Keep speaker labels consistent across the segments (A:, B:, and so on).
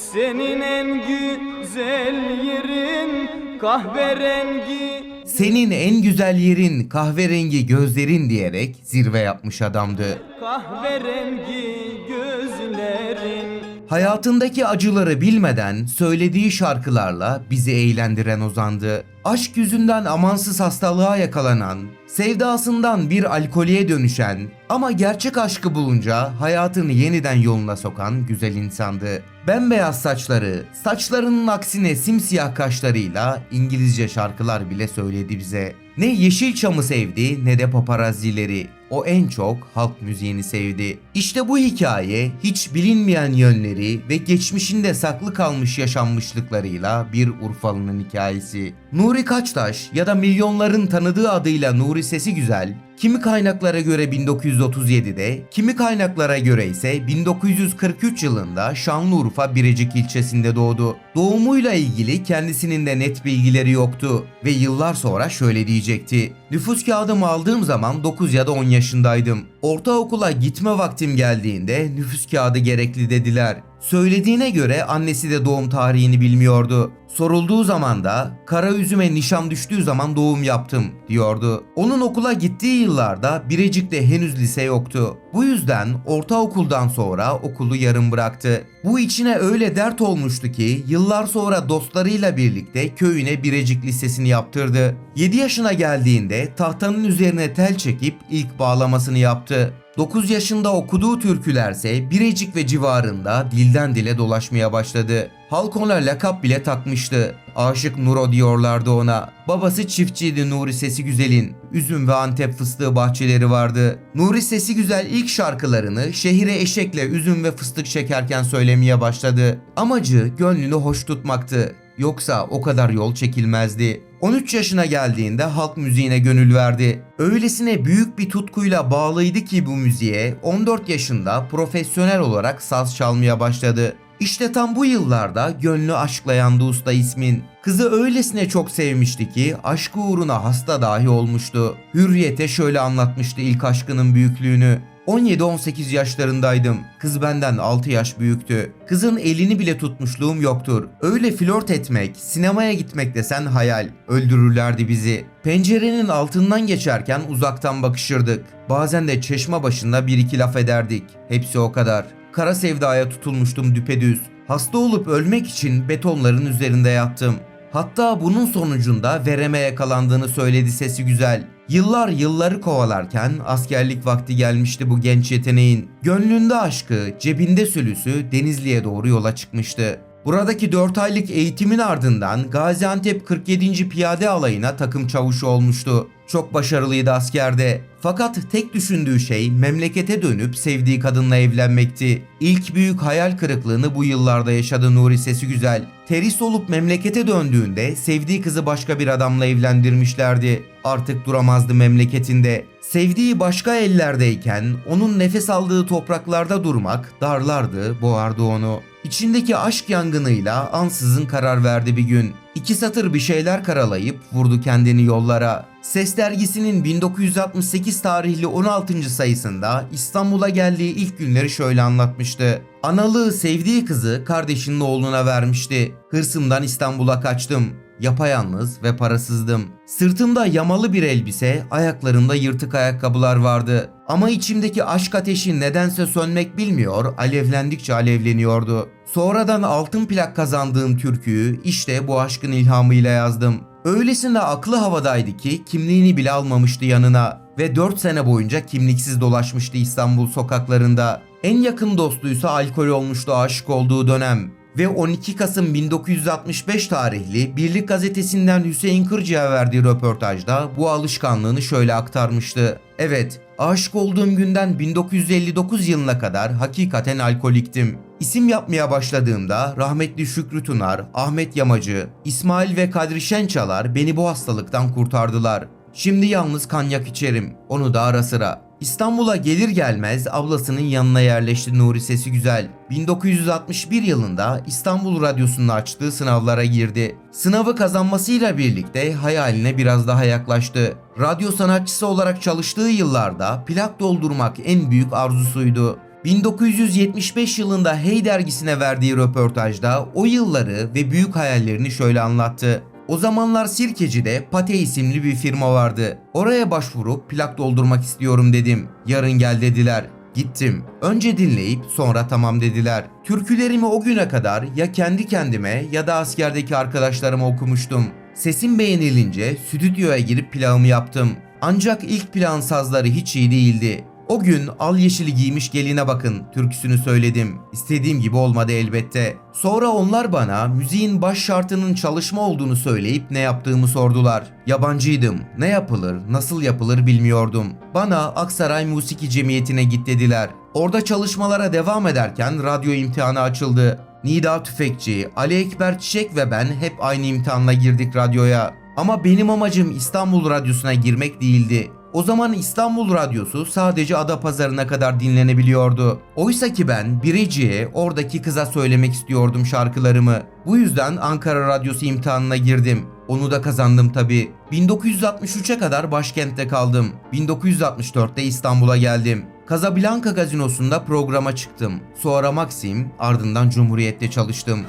A: Senin en güzel yerin kahverengi
B: Senin en güzel yerin kahverengi gözlerin diyerek zirve yapmış adamdı.
A: kahverengi gözlerin
B: Hayatındaki acıları bilmeden söylediği şarkılarla bizi eğlendiren ozandı. Aşk yüzünden amansız hastalığa yakalanan, sevdasından bir alkoliye dönüşen ama gerçek aşkı bulunca hayatını yeniden yoluna sokan güzel insandı. Bembeyaz saçları, saçlarının aksine simsiyah kaşlarıyla İngilizce şarkılar bile söyledi bize. Ne Yeşilçam'ı sevdi ne de paparazzileri. O en çok halk müziğini sevdi. İşte bu hikaye hiç bilinmeyen yönleri ve geçmişinde saklı kalmış yaşanmışlıklarıyla bir Urfalı'nın hikayesi. Nuri Kaçtaş ya da milyonların tanıdığı adıyla Nuri Sesi Güzel, kimi kaynaklara göre 1937'de, kimi kaynaklara göre ise 1943 yılında Şanlıurfa Birecik ilçesinde doğdu. Doğumuyla ilgili kendisinin de net bilgileri yoktu ve yıllar sonra şöyle diyecekti. Nüfus kağıdımı aldığım zaman 9 ya da 10 yaşındaydım. Ortaokula gitme vaktim geldiğinde nüfus kağıdı gerekli dediler. Söylediğine göre annesi de doğum tarihini bilmiyordu. Sorulduğu zaman da kara üzüme nişan düştüğü zaman doğum yaptım diyordu. Onun okula gittiği yıllarda Birecik'te henüz lise yoktu. Bu yüzden ortaokuldan sonra okulu yarım bıraktı. Bu içine öyle dert olmuştu ki yıllar sonra dostlarıyla birlikte köyüne Birecik Lisesi'ni yaptırdı. 7 yaşına geldiğinde tahtanın üzerine tel çekip ilk bağlamasını yaptı. 9 yaşında okuduğu türkülerse Birecik ve civarında dilden dile dolaşmaya başladı. Halk ona lakap bile takmıştı. Aşık Nuro diyorlardı ona. Babası çiftçiydi Nuri Sesi Güzel'in. Üzüm ve Antep fıstığı bahçeleri vardı. Nuri Sesi Güzel ilk şarkılarını şehire eşekle üzüm ve fıstık çekerken söylemeye başladı. Amacı gönlünü hoş tutmaktı. Yoksa o kadar yol çekilmezdi. 13 yaşına geldiğinde halk müziğine gönül verdi. Öylesine büyük bir tutkuyla bağlıydı ki bu müziğe 14 yaşında profesyonel olarak saz çalmaya başladı. İşte tam bu yıllarda gönlü aşkla yandı usta ismin. Kızı öylesine çok sevmişti ki aşkı uğruna hasta dahi olmuştu. Hürriyete şöyle anlatmıştı ilk aşkının büyüklüğünü. 17-18 yaşlarındaydım. Kız benden 6 yaş büyüktü. Kızın elini bile tutmuşluğum yoktur. Öyle flört etmek, sinemaya gitmek desen hayal. Öldürürlerdi bizi. Pencerenin altından geçerken uzaktan bakışırdık. Bazen de çeşme başında bir iki laf ederdik. Hepsi o kadar. Kara sevdaya tutulmuştum düpedüz. Hasta olup ölmek için betonların üzerinde yattım. Hatta bunun sonucunda vereme yakalandığını söyledi sesi güzel. Yıllar yılları kovalarken askerlik vakti gelmişti bu genç yeteneğin. Gönlünde aşkı, cebinde sülüsü Denizli'ye doğru yola çıkmıştı. Buradaki 4 aylık eğitimin ardından Gaziantep 47. Piyade Alayı'na takım çavuşu olmuştu. Çok başarılıydı askerde. Fakat tek düşündüğü şey memlekete dönüp sevdiği kadınla evlenmekti. İlk büyük hayal kırıklığını bu yıllarda yaşadı Nuri Sesi Güzel. Terhis olup memlekete döndüğünde sevdiği kızı başka bir adamla evlendirmişlerdi. Artık duramazdı memleketinde. Sevdiği başka ellerdeyken onun nefes aldığı topraklarda durmak darlardı, boğardı onu. İçindeki aşk yangınıyla ansızın karar verdi bir gün. İki satır bir şeyler karalayıp vurdu kendini yollara. Ses dergisinin 1968 tarihli 16. sayısında İstanbul'a geldiği ilk günleri şöyle anlatmıştı. Analığı sevdiği kızı kardeşinin oğluna vermişti. Hırsımdan İstanbul'a kaçtım. Yapayalnız ve parasızdım. Sırtımda yamalı bir elbise, ayaklarımda yırtık ayakkabılar vardı. Ama içimdeki aşk ateşi nedense sönmek bilmiyor, alevlendikçe alevleniyordu. Sonradan altın plak kazandığım türküyü işte bu aşkın ilhamıyla yazdım. Öylesine aklı havadaydı ki kimliğini bile almamıştı yanına ve 4 sene boyunca kimliksiz dolaşmıştı İstanbul sokaklarında. En yakın dostuysa alkol olmuştu aşık olduğu dönem ve 12 Kasım 1965 tarihli Birlik gazetesinden Hüseyin Kırcı'ya verdiği röportajda bu alışkanlığını şöyle aktarmıştı. Evet, aşık olduğum günden 1959 yılına kadar hakikaten alkoliktim. İsim yapmaya başladığımda rahmetli Şükrü Tunar, Ahmet Yamacı, İsmail ve Kadri Şençalar beni bu hastalıktan kurtardılar. Şimdi yalnız kanyak içerim, onu da ara sıra. İstanbul'a gelir gelmez ablasının yanına yerleşti Nuri Sesi Güzel. 1961 yılında İstanbul Radyosu'nun açtığı sınavlara girdi. Sınavı kazanmasıyla birlikte hayaline biraz daha yaklaştı. Radyo sanatçısı olarak çalıştığı yıllarda plak doldurmak en büyük arzusuydu. 1975 yılında Hey dergisine verdiği röportajda o yılları ve büyük hayallerini şöyle anlattı. O zamanlar Sirkeci'de Pate isimli bir firma vardı. Oraya başvurup plak doldurmak istiyorum dedim. Yarın gel dediler. Gittim. Önce dinleyip sonra tamam dediler. Türkülerimi o güne kadar ya kendi kendime ya da askerdeki arkadaşlarıma okumuştum. Sesim beğenilince stüdyoya girip plağımı yaptım. Ancak ilk plan sazları hiç iyi değildi. O gün al yeşili giymiş geline bakın türküsünü söyledim. İstediğim gibi olmadı elbette. Sonra onlar bana müziğin baş şartının çalışma olduğunu söyleyip ne yaptığımı sordular. Yabancıydım. Ne yapılır, nasıl yapılır bilmiyordum. Bana Aksaray Musiki Cemiyeti'ne git dediler. Orada çalışmalara devam ederken radyo imtihanı açıldı. Nida Tüfekçi, Ali Ekber Çiçek ve ben hep aynı imtihanla girdik radyoya. Ama benim amacım İstanbul Radyosu'na girmek değildi. O zaman İstanbul Radyosu sadece Adapazarı'na kadar dinlenebiliyordu. Oysa ki ben Biricik'e oradaki kıza söylemek istiyordum şarkılarımı. Bu yüzden Ankara Radyosu imtihanına girdim. Onu da kazandım tabi. 1963'e kadar başkentte kaldım. 1964'te İstanbul'a geldim. Casablanca gazinosunda programa çıktım. Sonra Maxim, ardından Cumhuriyet'te çalıştım.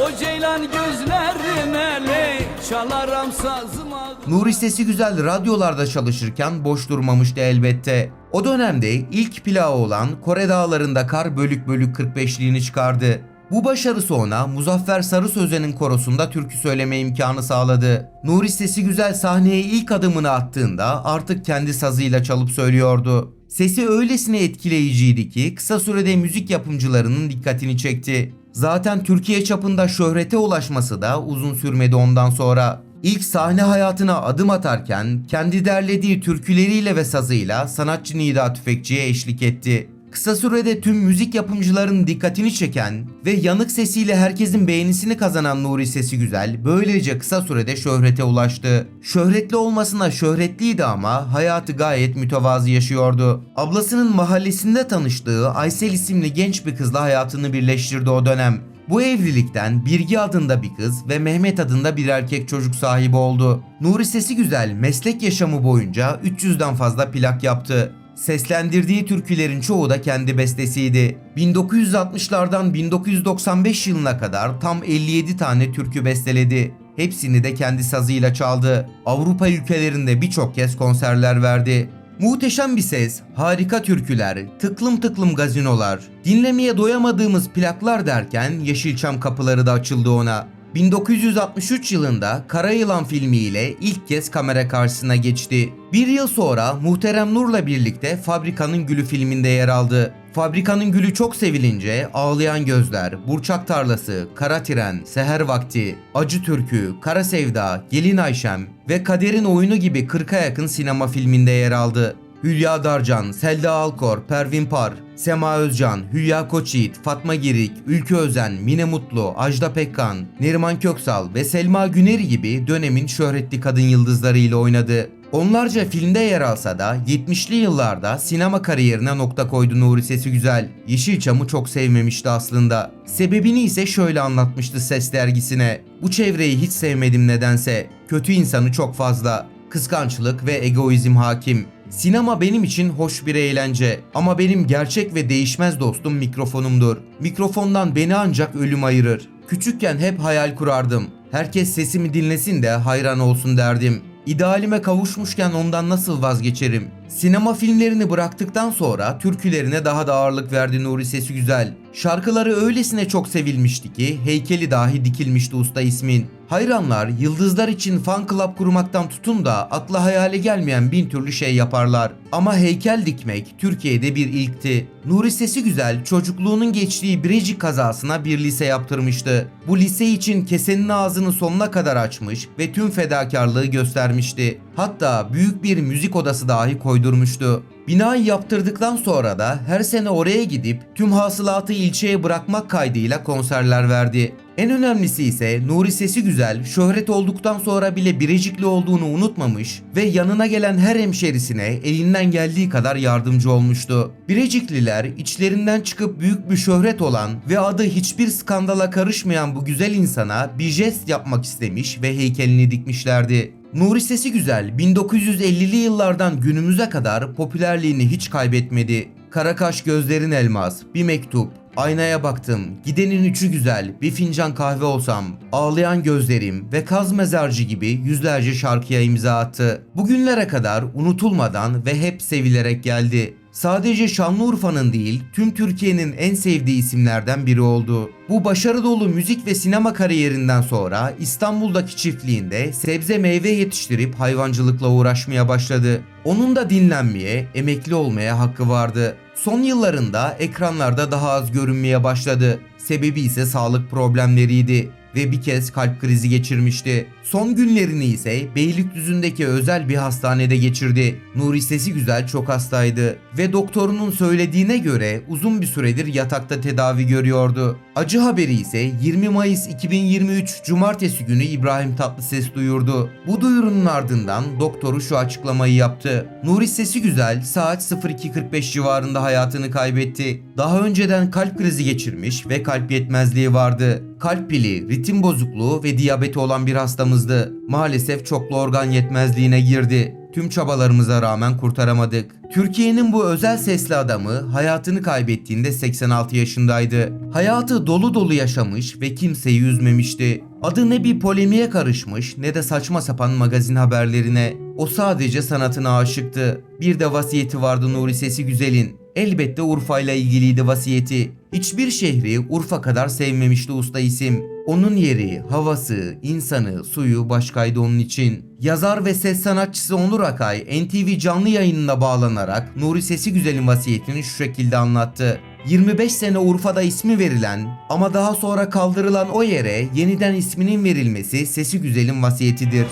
A: O ceylan gözlerine ley Çalaram sazıma
B: Nuri Sesi Güzel radyolarda çalışırken boş durmamıştı elbette. O dönemde ilk plağı olan Kore Dağları'nda Kar Bölük Bölük 45'liğini çıkardı. Bu başarısı ona Muzaffer Sarı Sözen'in korosunda türkü söyleme imkanı sağladı. Nuri Sesi Güzel sahneye ilk adımını attığında artık kendi sazıyla çalıp söylüyordu. Sesi öylesine etkileyiciydi ki kısa sürede müzik yapımcılarının dikkatini çekti. Zaten Türkiye çapında şöhrete ulaşması da uzun sürmedi ondan sonra. İlk sahne hayatına adım atarken kendi derlediği türküleriyle ve sazıyla sanatçı Nida Tüfekçi'ye eşlik etti. Kısa sürede tüm müzik yapımcılarının dikkatini çeken ve yanık sesiyle herkesin beğenisini kazanan Nuri Sesi Güzel böylece kısa sürede şöhrete ulaştı. Şöhretli olmasına şöhretliydi ama hayatı gayet mütevazı yaşıyordu. Ablasının mahallesinde tanıştığı Aysel isimli genç bir kızla hayatını birleştirdi o dönem. Bu evlilikten Birgi adında bir kız ve Mehmet adında bir erkek çocuk sahibi oldu. Nuri Sesi Güzel meslek yaşamı boyunca 300'den fazla plak yaptı. Seslendirdiği türkülerin çoğu da kendi bestesiydi. 1960'lardan 1995 yılına kadar tam 57 tane türkü besteledi. Hepsini de kendi sazıyla çaldı. Avrupa ülkelerinde birçok kez konserler verdi. Muhteşem bir ses, harika türküler, tıklım tıklım gazinolar, dinlemeye doyamadığımız plaklar derken Yeşilçam kapıları da açıldı ona. 1963 yılında Kara Yılan filmiyle ilk kez kamera karşısına geçti. Bir yıl sonra Muhterem Nur'la birlikte Fabrikanın Gülü filminde yer aldı. Fabrikanın Gülü çok sevilince Ağlayan Gözler, Burçak Tarlası, Kara Tren, Seher Vakti, Acı Türkü, Kara Sevda, Gelin Ayşem ve Kader'in Oyunu gibi 40'a yakın sinema filminde yer aldı. Hülya Darcan, Selda Alkor, Pervin Par, Sema Özcan, Hülya Koçyiğit, Fatma Girik, Ülkü Özen, Mine Mutlu, Ajda Pekkan, Neriman Köksal ve Selma Güneri gibi dönemin şöhretli kadın yıldızlarıyla oynadı. Onlarca filmde yer alsa da 70'li yıllarda sinema kariyerine nokta koydu Nuri Sesi Güzel. Yeşilçam'ı çok sevmemişti aslında. Sebebini ise şöyle anlatmıştı Ses dergisine. Bu çevreyi hiç sevmedim nedense. Kötü insanı çok fazla. Kıskançlık ve egoizm hakim. Sinema benim için hoş bir eğlence ama benim gerçek ve değişmez dostum mikrofonumdur. Mikrofondan beni ancak ölüm ayırır. Küçükken hep hayal kurardım. Herkes sesimi dinlesin de hayran olsun derdim. İdealime kavuşmuşken ondan nasıl vazgeçerim? Sinema filmlerini bıraktıktan sonra türkülerine daha da ağırlık verdi Nuri Sesi Güzel. Şarkıları öylesine çok sevilmişti ki heykeli dahi dikilmişti usta ismin. Hayranlar yıldızlar için fan club kurmaktan tutun da akla hayale gelmeyen bin türlü şey yaparlar. Ama heykel dikmek Türkiye'de bir ilkti. Nuri Sesi Güzel çocukluğunun geçtiği Birecik kazasına bir lise yaptırmıştı. Bu lise için kesenin ağzını sonuna kadar açmış ve tüm fedakarlığı göstermişti. Hatta büyük bir müzik odası dahi koydurmuştu. Binayı yaptırdıktan sonra da her sene oraya gidip tüm hasılatı ilçeye bırakmak kaydıyla konserler verdi. En önemlisi ise Nuri Sesi Güzel, şöhret olduktan sonra bile Birecikli olduğunu unutmamış ve yanına gelen her hemşerisine elinden geldiği kadar yardımcı olmuştu. Birecikliler içlerinden çıkıp büyük bir şöhret olan ve adı hiçbir skandala karışmayan bu güzel insana bir jest yapmak istemiş ve heykelini dikmişlerdi. Nuri Sesi Güzel 1950'li yıllardan günümüze kadar popülerliğini hiç kaybetmedi. Karakaş gözlerin elmas, bir mektup, aynaya baktım, gidenin üçü güzel, bir fincan kahve olsam, ağlayan gözlerim ve kaz mezarcı gibi yüzlerce şarkıya imza attı. Bugünlere kadar unutulmadan ve hep sevilerek geldi. Sadece Şanlıurfa'nın değil, tüm Türkiye'nin en sevdiği isimlerden biri oldu. Bu başarı dolu müzik ve sinema kariyerinden sonra İstanbul'daki çiftliğinde sebze meyve yetiştirip hayvancılıkla uğraşmaya başladı. Onun da dinlenmeye, emekli olmaya hakkı vardı. Son yıllarında ekranlarda daha az görünmeye başladı. Sebebi ise sağlık problemleriydi ve bir kez kalp krizi geçirmişti. Son günlerini ise Beylikdüzü'ndeki özel bir hastanede geçirdi. Nuri Sesi Güzel çok hastaydı ve doktorunun söylediğine göre uzun bir süredir yatakta tedavi görüyordu. Acı haberi ise 20 Mayıs 2023 Cumartesi günü İbrahim Tatlıses duyurdu. Bu duyurunun ardından doktoru şu açıklamayı yaptı. Nuri Sesi Güzel saat 02.45 civarında hayatını kaybetti. Daha önceden kalp krizi geçirmiş ve kalp yetmezliği vardı. Kalp pili, ritim bozukluğu ve diyabeti olan bir hastamızdı. Maalesef çoklu organ yetmezliğine girdi. Tüm çabalarımıza rağmen kurtaramadık. Türkiye'nin bu özel sesli adamı hayatını kaybettiğinde 86 yaşındaydı. Hayatı dolu dolu yaşamış ve kimseyi üzmemişti. Adı ne bir polemiğe karışmış ne de saçma sapan magazin haberlerine. O sadece sanatına aşıktı. Bir de vasiyeti vardı Nuri Sesi Güzel'in. Elbette Urfa ile ilgiliydi vasiyeti. Hiçbir şehri Urfa kadar sevmemişti usta isim. Onun yeri, havası, insanı, suyu başkaydı onun için. Yazar ve ses sanatçısı Onur Akay NTV canlı yayınına bağlanarak Nuri Sesi Güzel'in vasiyetini şu şekilde anlattı. 25 sene Urfa'da ismi verilen ama daha sonra kaldırılan o yere yeniden isminin verilmesi Sesi Güzel'in vasiyetidir.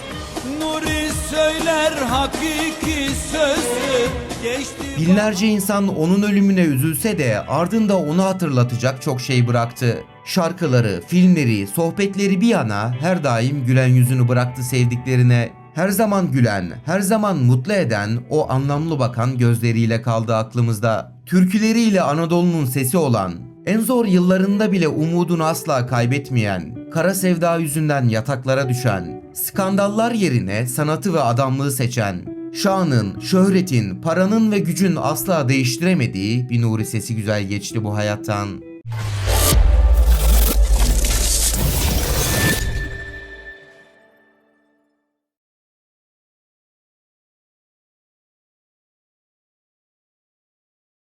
A: Nuri söyler hakiki sözü
B: Binlerce insan onun ölümüne üzülse de ardında onu hatırlatacak çok şey bıraktı. Şarkıları, filmleri, sohbetleri bir yana her daim gülen yüzünü bıraktı sevdiklerine. Her zaman gülen, her zaman mutlu eden o anlamlı bakan gözleriyle kaldı aklımızda. Türküleriyle Anadolu'nun sesi olan, en zor yıllarında bile umudunu asla kaybetmeyen, kara sevda yüzünden yataklara düşen, skandallar yerine sanatı ve adamlığı seçen, Şanın, şöhretin, paranın ve gücün asla değiştiremediği bir Nuri sesi güzel geçti bu hayattan.